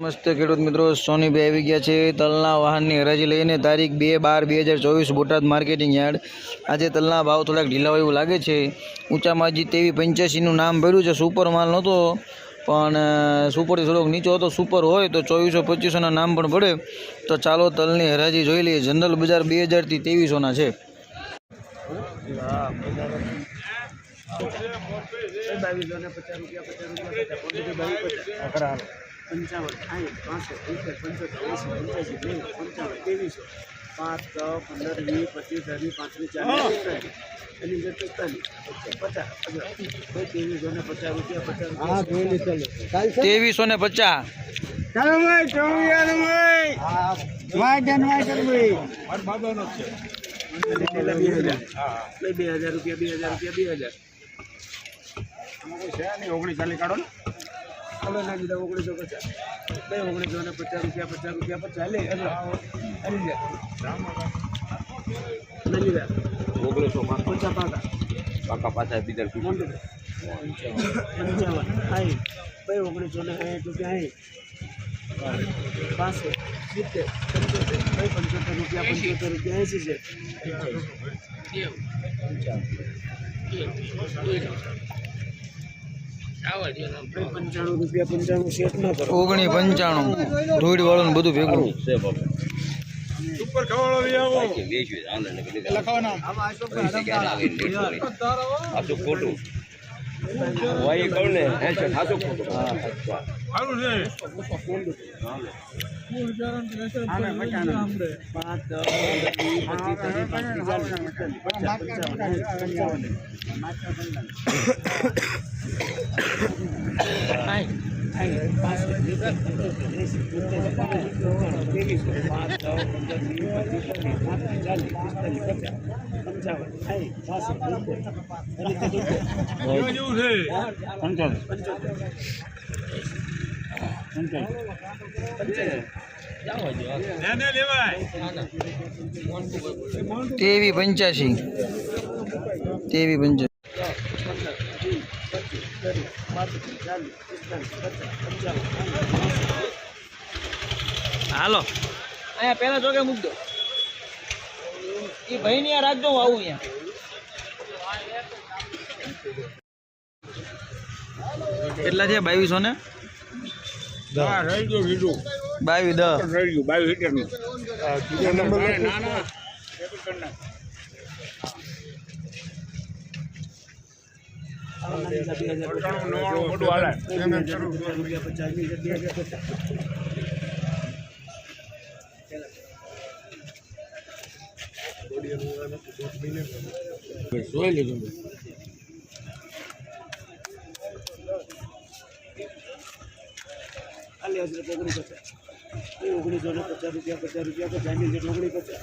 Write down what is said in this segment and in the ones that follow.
મસ્ત ખેડૂત મિત્રો સોનીભાઈ આવી ગયા છે તલના વાહનની હરાજી લઈને તારીખ બે બાર બે હજાર ચોવીસ બોટાદ માર્કેટિંગ યાર્ડ. આજે તલના ભાવ થોડાક ઢીલા હોય એવું લાગે છે. ઊંચામાં હજી તેવી પંચ્યાસીનું નામ ભર્યું છે, સુપર માલ નહોતો, પણ સુપરથી થોડોક નીચો હતો, સુપર હોય તો ચોવીસો પચીસોના નામ પણ પડે. તો ચાલો તલની હરાજી જોઈ લઈએ, જનરલ બજાર બે હજારથી ત્રેવીસોના છે. રૂપિયા પંચાવન સાઠ પાસઠ સિત્તેર પંચોતેર એંસી પંચ્યાસી નેવું પંચાવન ત્રેવીસો પાંચ છ પંદર વીસ પચીસ ત્રીસ પાંત્રીસ ચાલીસ પિસ્તાલીસ એની જે પિસ્તાલીસ પચાસ કોઈ ત્રેવીસો ને પચાસ રૂપિયા પચાસ ત્રેવીસો ને. પચાસ. ચાલો ભાઈ ચોવીસ ભાઈ. બે હજાર. રૂપિયા બે હજાર રૂપિયા બે હજાર. ઓગણીસ ચાલીસ કાઢો ને. હવે ના દીધા ઓગણીસો પચાસ. બે ઓગણીસો ને પચાસ રૂપિયા પચાસ રૂપિયા પચાસ. લે. જા ના લીધા ઓગણીસો પચાસ પાકા. પાકા પાછા બીજા પંચાવન. સાઠ બે ઓગણીસો ને સાઠ રૂપિયા સાઠ પાસઠ સિત્તેર પંચોતેર. બે પંચોતેર રૂપિયા પંચોતેર રૂપિયા એંસી છે. બે ઓગણી પંચાણું. ધૂળ વાળું બધું ભેગું. છે બાબા બેસ્યું આનંદ ને બધી પૈસા ક્યારે આવે લેટ હોય. સાચું ખોટું. એ કહું ને હે છે સાચું ખોટું હા પાંચ દસ પંદર વીસ પચાસ પંચાવન હાલો. અહીંયા પેલા જોકે મૂક દો. એ ભાઈ ની રાખજો હું આવું અહીંયા. કેટલા છે બાવીસો ને? બાવીસ દસ જોઈ લીધું ખાલી હશે તો ઓગણીસ ને પચાસ રૂપિયા પચાસ રૂપિયા પચાસની જેટ ઓગણીસ પચાસ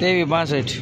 તેવી પાસઠ